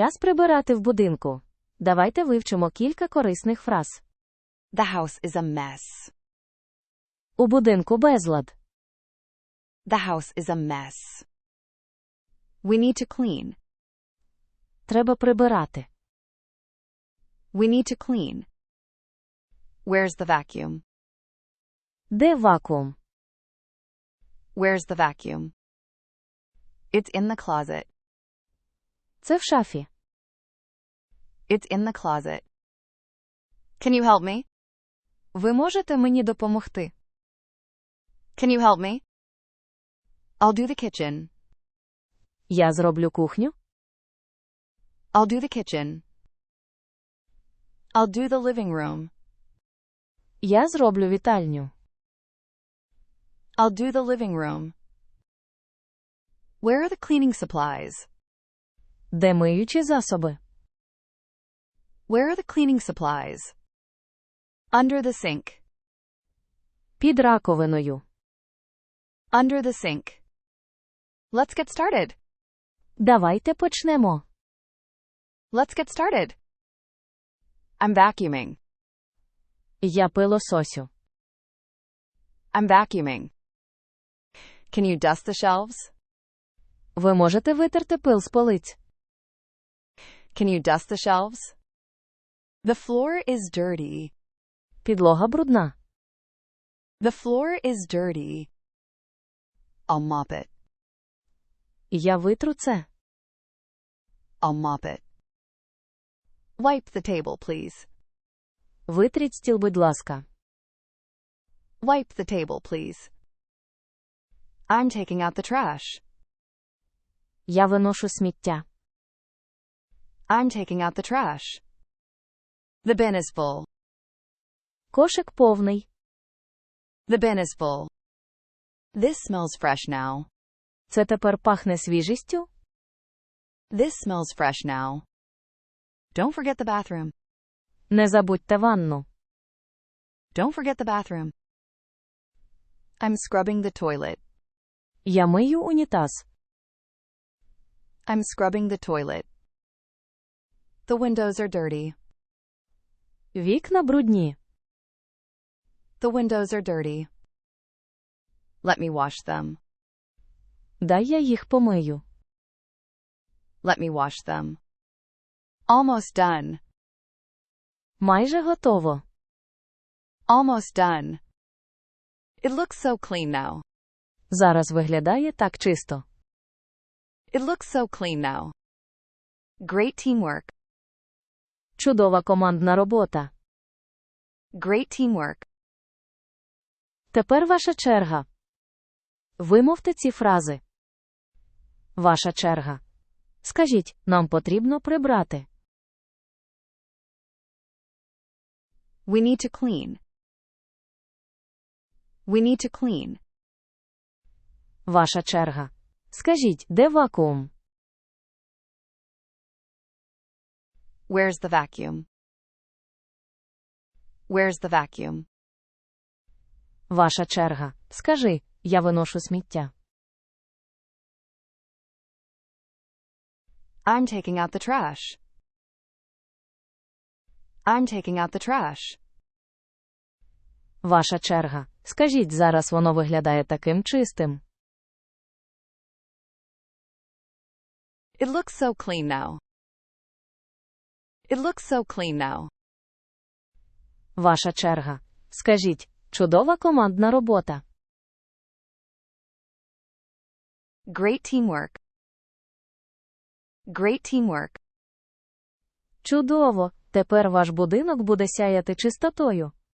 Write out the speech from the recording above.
Час прибирати в будинку. Давайте вивчимо кілька корисних фраз. The house is a mess. У будинку безлад. The house is a mess. We need to clean. Треба прибирати. We need to clean. Where's the vacuum? Де вакуум? Where's the vacuum? It's in the closet. Це в шафі. It's in the closet. Can you help me? Ви можете мені допомогти? Can you help me? I'll do the kitchen. Я зроблю кухню. I'll do the kitchen. I'll do the living room. Я зроблю вітальню. I'll do the living room. Where are the cleaning supplies? Де миючі засоби? Where are the cleaning supplies? Under the sink. Під раковиною. Under the sink. Let's get started. Давайте почнемо. Let's get started. I'm vacuuming. Я пилососю. I'm vacuuming. Can you dust the shelves? Ви можете витерти пил з полиць. Can you dust the shelves? The floor is dirty. Підлога брудна. The floor is dirty. I'll mop it. Я витру це. I'll mop it. Wipe the table, please. Витріть стіл, будь ласка. Wipe the table, please. I'm taking out the trash. Я виношу сміття. I'm taking out the trash. The bin is full. Кошик повний. The bin is full. This smells fresh now. Це тепер пахне свіжістю? This smells fresh now. Don't forget the bathroom. Не забудьте ванну. Don't forget the bathroom. I'm scrubbing the toilet. Я мию унітаз. I'm scrubbing the toilet. The windows are dirty. Вікна брудні. The windows are dirty. Let me wash them. Дай я їх помию. Let me wash them. Almost done. Майже готово. Almost done. It looks so clean now. Зараз виглядає так чисто. It looks so clean now. Great teamwork. Чудова командна робота. Great teamwork. Тепер ваша черга. Вимовте ці фрази. Ваша черга. Скажіть, нам потрібно прибрати. We need to clean. We need to clean. Ваша черга. Скажіть, де вакуум? Where's the vacuum? Where's the vacuum? Ваша черга. Скажи, я виношу сміття. I'm taking out the trash. I'm taking out the trash. Ваша черга. Скажіть, зараз воно виглядає таким чистим. It looks so clean now. It looks so clean now. Ваша черга. Скажіть, чудова командна робота. Great teamwork. Great teamwork. Чудово! Тепер ваш будинок буде сяяти чистотою.